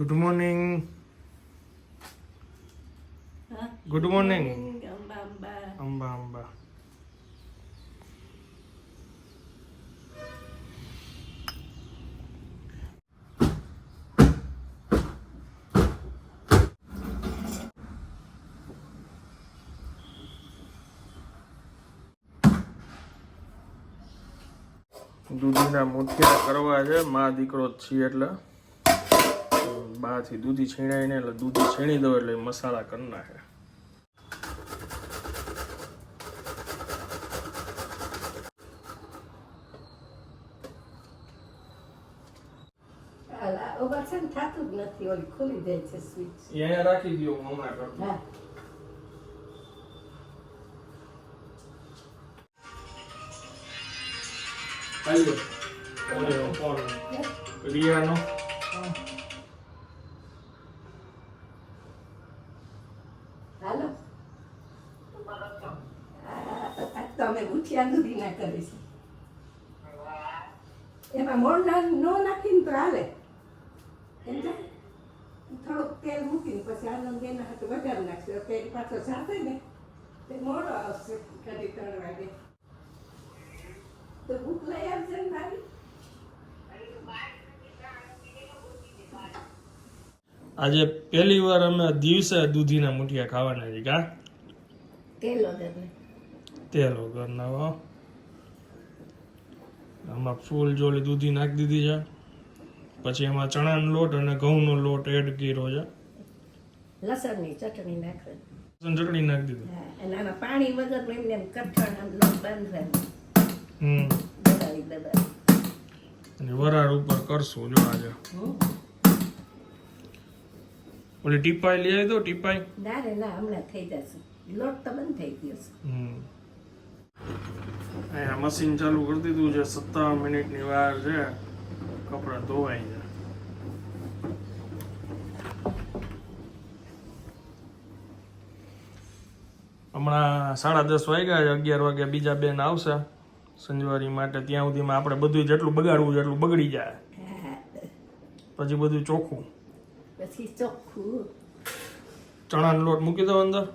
Good morning હા? Good morning Amba Amba Amba Amba દૂધીના મુઠિયા કરવા છે મા દીકરો જ છીએ એટલે બાથી દૂધી છીણાય એટલે દૂધી છીણી દઉં એટલે મસાલા કરી નાખે. થાતું જ નથી મોણ ના નો નાખીને તો હાલે? થોડુંક તેલ મૂકીને પછી આનંદ એના હાથ વધારે નાખશે. તેલ પાછો સાથે ને તે મોડો આવશે કદી ત્રણ વાગે. તો ભૂખ લઈ આવશે ને મારી આજે પહેલી વાર અમે દિવસે દૂધીના મુઠિયા ખાવાના છે કા? તેલ વગર તેલ વગરના હો. આમાં ફૂલ જોલી દૂધી નાખી દીધી છે. પછી એમાં ચણાનો લોટ અને ઘઉંનો લોટ એડ કર્યો છે. લસણની ચટણી નાખી લસણ ચટણી નાખી દીધું. અને આમાં પાણી વગર એમને એમ કઠણ આમ લોટ બાંધવાનું. હમ. દબાવી દબાવી અને વરાળ ઉપર કરશું જો આજે. ઓલી ટીપાઈ લઈ આવી દો ટીપાઈ? ના રે ના હમણાં થઈ જશે. લોટ તો બંધ થઈ ગયો છે. હમ. અહીંયા મશીન ચાલુ કરી દીધું છે સત્તાવન મિનિટની વાર છે કપડાં ધોવાઈ જાય હમણાં સાડા દસ વાગ્યા છે અગિયાર વાગ્યા બીજા બેન આવશે સંજવારી માટે ત્યાં સુધીમાં આપણે બધું જેટલું બગાડવું જેટલું એટલું બગડી જાય. પછી બધું ચોખ્ખું. પછી ચોખ્ખું. ચણાનો લોટ મૂકી દો અંદર.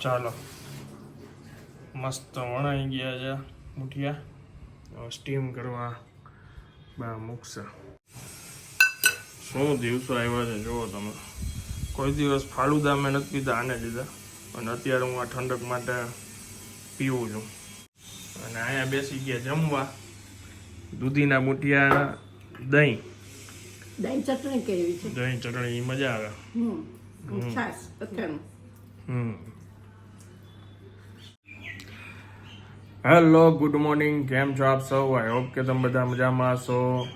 ચાલો. મસ્ત વણાઈ ગયા છે મુઠિયા. સ્ટીમ કરવા બા મૂકશે. શું દિવસો આવ્યા છે, જુઓ તમે. કોઈ દિવસ ફાલુદા મેં નથી પીધા આને લીધા. અને અત્યારે હું આ ઠંડક માટે પીવું છું. અને અહીંયા બેસી ગયા જમવા દૂધીના મુઠિયા દહીં. દહીં ચટણી કેવી છે? દહીં ચટણી મજા આવે. હમ છાસ અથાણું હમ. હેલો ગુડ મોર્નિંગ કેમ છો આપ સૌ? આઈ હોપ કે તમે બધા મજામાં છો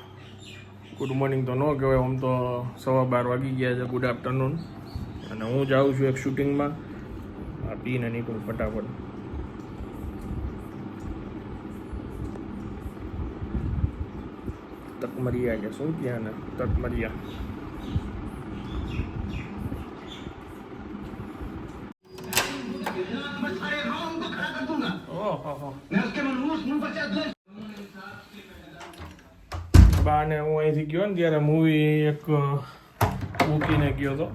ગુડ મોર્નિંગ તો ન કહેવાય આમ તો સવા બાર વાગી ગયા છે ગુડ આફ્ટરનૂન. અને હું જાઉં છું એક શૂટિંગમાં આ પીને નીકળું ફટાફટ. તકમરિયા કે શું ત્યાં ઓહો બાને હું અહીંથી ગયો ને ત્યારે મૂવી એક મૂકીને ગયો હતો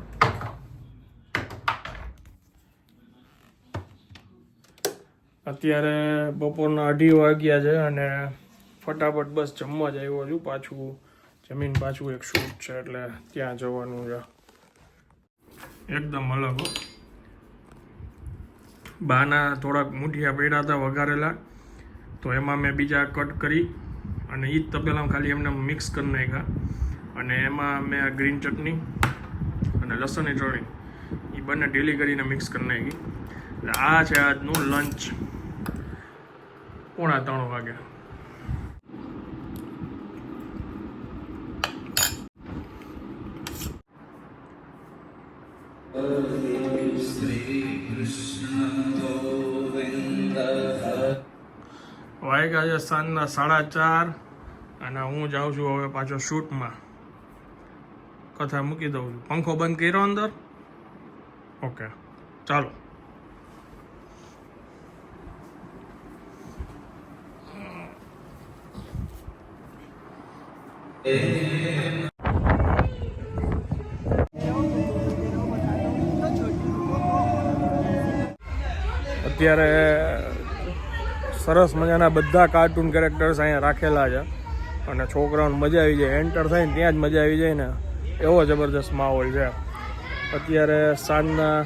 અત્યારે બપોરના અઢી વાગ્યા છે અને ફટાફટ બસ જમવા જ આવ્યો છું પાછું. જમીન પાછું એક શૂટ છે એટલે ત્યાં જવાનું છે. એકદમ અલગ બાના થોડાક મૂઠિયા પડ્યા હતા વઘારેલા. તો એમાં મેં બીજા કટ કરી અને એ જ તપેલામાં ખાલી એમને મિક્સ કરી નાખ્યા. અને એમાં મેં આ ગ્રીન ચટણી અને લસણની ચટણી એ બંને ઢીલી કરીને મિક્સ કરી નાખી. એટલે આ છે આજનું લંચ. પોણા ત્રણ વાગે વાગ્યા છે સાંજના સાડા ચાર અને હું જાઉં છું હવે પાછો શૂટમાં. કથા મૂકી દઉં છું. પંખો બંધ કર્યો અંદર? ઓકે. ચાલો. અત્યારે સરસ મજાના બધા કાર્ટૂન કેરેક્ટર્સ અહીંયા રાખેલા છે. અને છોકરાઓને મજા આવી જાય એન્ટર થાય ને ત્યાં જ મજા આવી જાય ને. એવો જબરદસ્ત માહોલ છે. અત્યારે સાંજના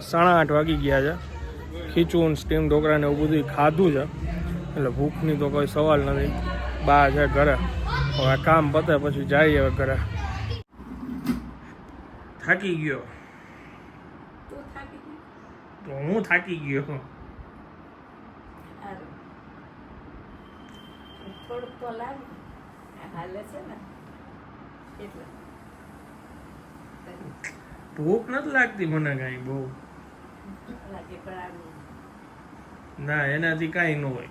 સાડા આઠ વાગી ગયા છે. ખીચું સ્ટીમ ઢોકળાને એવું બધું ખાધું છે. એટલે ભૂખની તો કોઈ સવાલ નથી. બા છે ઘરે. હવે કામ પતે પછી જઈએ હવે ઘરે. થાકી ગયો? તું હું થાકી ગયો. સારું. થોડુંક તો લાગે. હાલે છે ને. એટલે. ભૂખ નથી લાગતી મને કાંઈ બહુ. ના એનાથી કાંઈ ન હોય.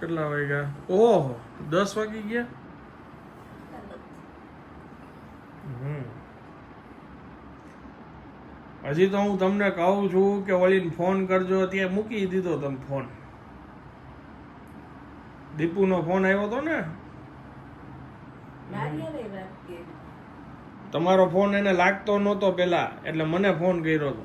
કેટલા વાગ્યા? ઓહો દસ વાગી ગયા હમ હજી તો હું તમને કહું છું કે ઓલીને ફોન કરજો. ત્યાં મૂકી દીધો તમે ફોન દીપુનો ફોન આવ્યો હતો ને? તમારો ફોન એને લાગતો નહોતો પેલા એટલે મને ફોન કર્યો હતો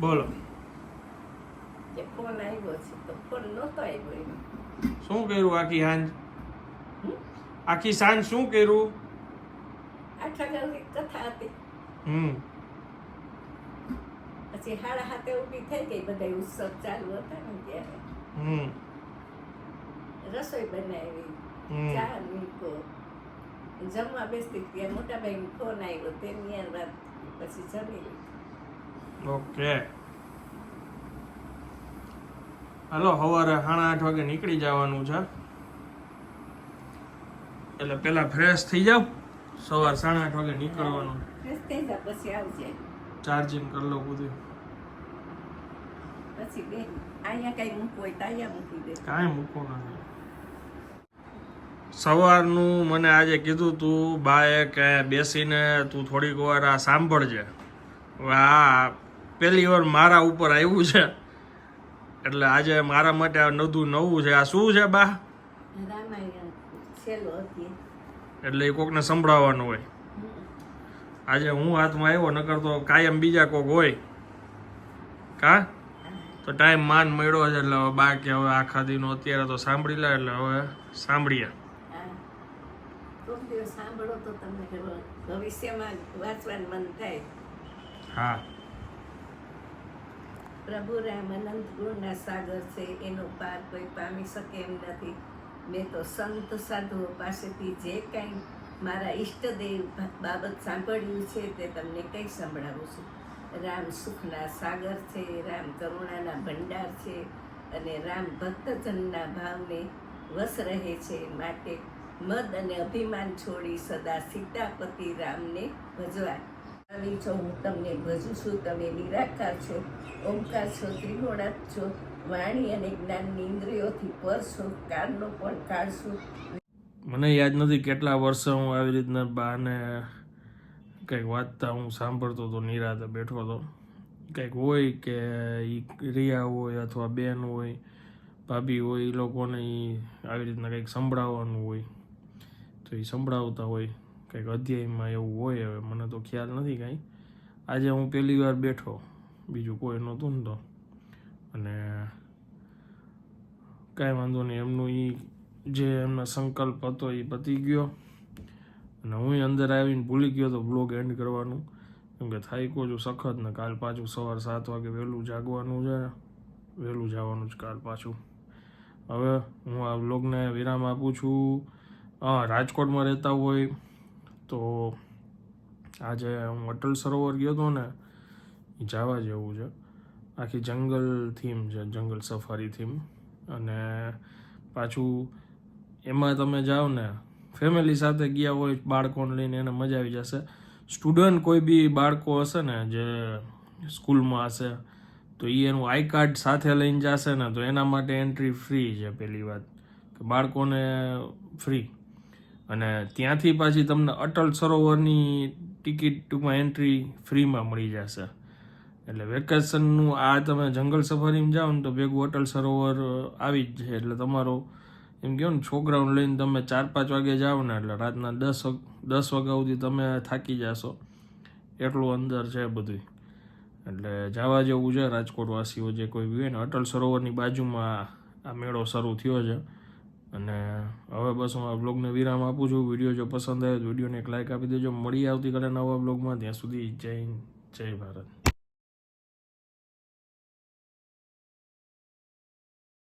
બોલો. કે ફોન આવ્યો છે તો ફોન નહોતો આવ્યો શું કર્યું આખી સાંજ આખી સાંજ શું કર્યું આઠ વાગ્યાની કથા હતી હમ પછી હાડા હાથે ઊભી થઈ ગઈ બધા ઉત્સવ ચાલુ હતા ને ત્યારે હમ રસોઈ બનાવી. ચા મૂકો જમવા બેસતી ત્યાં મોટાભાઈ ફોન આવ્યો તેની વાત પછી જમી લીધું ઓકે હાલો સવારે સાડા આઠ વાગે નીકળી જવાનું છે. એટલે પેલા ફ્રેશ થઈ જાવ સવાર સાડા આઠ વાગે નીકળવાનું. ચાર્જિંગ કરી લો બધું. કઈ મૂકવું નથી સવારનું મને આજે કીધું તું બાએ કે બેસીને તું થોડીક વાર આ સાંભળજે. હવે આ પહેલી વાર મારા ઉપર આવ્યું છે. એટલે આજે મારા માટે આ નદું નવું છે. આ શું છે બા? એટલે એ કોકને સંભળાવવાનું હોય. આજે હું હાથમાં આવ્યો નકર તો કાયમ બીજા કોક હોય. કા? તો ટાઈમ માન મળ્યો છે એટલે હવે બા કે હવે આખા દીનો અત્યારે તો સાંભળી લે એટલે હવે સાંભળીએ. હા કોક દિવસ સાંભળો તો તમને ભવિષ્યમાં વાંચવાનું મન થાય. હા. પ્રભુ રામ અનંત ગુણના સાગર છે, એનો પાર કોઈ પામી શકે એમ નથી. મેં તો સંત સાધુઓ પાસેથી જે કાંઈ મારા ઈષ્ટદેવ બાબત સાંભળ્યું છે તે તમને કંઈ સંભળાવું છું. રામ સુખના સાગર છે, રામ કરુણાના ભંડાર છે અને રામ ભક્તજનના ભાવને વશ રહે છે. માટે મદ અને અભિમાન છોડી સદા સીતાપતિ રામને ભજવા આવી છો તમને ભજું છું, તમે નિરાકાર છો, ઓમકાર છો, ત્રિગુણાત છો, વાણી અને જ્ઞાનની ઇન્દ્રિયોથી પર છો કાળનો પણ કાળ છું. મને યાદ નથી કેટલા વર્ષે હું આવી રીતના બાને કંઈક વાંચતા હું સાંભળતો હતો, નિરાતે બેઠો હતો. કંઈક હોય કે એ રિયા હોય અથવા બેન હોય, ભાભી હોય એ લોકોને આવી રીતના કંઈક સંભળાવવાનું હોય, તો એ સંભળાવતા હોય. કંઈક અધ્યાયમાં એવું હોય, હવે મને તો ખ્યાલ નથી કાંઈ. આજે હું પહેલી વાર બેઠો, બીજું કોઈ નહોતું ને તો. અને કાંઈ વાંધો નહીં, એમનું એ જે એમનો સંકલ્પ હતો એ પતી ગયો. અને હું અંદર આવીને ભૂલી ગયો તો બ્લોગ એન્ડ કરવાનું. કેમ કે થાઈકો છું સખત ને કાલ પાછું સવાર સાત વાગે વહેલું જાગવાનું છે, વહેલું જવાનું છે કાલ પાછું. હવે હું આ બ્લોગને વિરામ આપું છું. રાજકોટમાં રહેતા હોય તો આજે હું અટલ સરોવર ગયો હતો ને, એ જવા જેવું છે. આખી જંગલ થીમ છે, જંગલ સફારી થીમ અને પાછું એમાં તમે જાઓ ને ફેમિલી સાથે ગયા હોય, બાળકોને લઈને એને મજા આવી જશે. સ્ટુડન્ટ કોઈ બી બાળકો હશે ને, જે સ્કૂલમાં હશે, તો એ એનું આઈ કાર્ડ સાથે લઈને જશે ને, તો એના માટે એન્ટ્રી ફ્રી છે પહેલી વાત. કે બાળકોને ફ્રી અને ત્યાંથી પાછી તમને અટલ સરોવરની ટિકિટ ટૂંકમાં એન્ટ્રી ફ્રીમાં મળી જશે. એટલે વેકેશનનું આ તમે જંગલ સફારીમાં જાઓ ને તો ભેગું અટલ સરોવર આવી જ છે. એટલે તમારો, એમ કહો ને, છોકરાઓને લઈને તમે ચાર પાંચ વાગે જાઓ ને, એટલે રાતના દસ દસ વાગ્યા સુધી તમે થાકી જશો. એટલું અંદર છે બધું એટલે જવા જેવું છે રાજકોટવાસીઓ જે કોઈ બી હોય ને, અટલ સરોવરની બાજુમાં આ મેળો શરૂ થયો છે. અને હવે બસ હું આ બ્લોગને વિરામ આપું છું. વીડિયો જો પસંદ આવે તો વિડીયોને એક લાઇક આપી દેજો. મળી આવતીકાલે નવા બ્લોગમાં ત્યાં સુધી જય જય ભારત.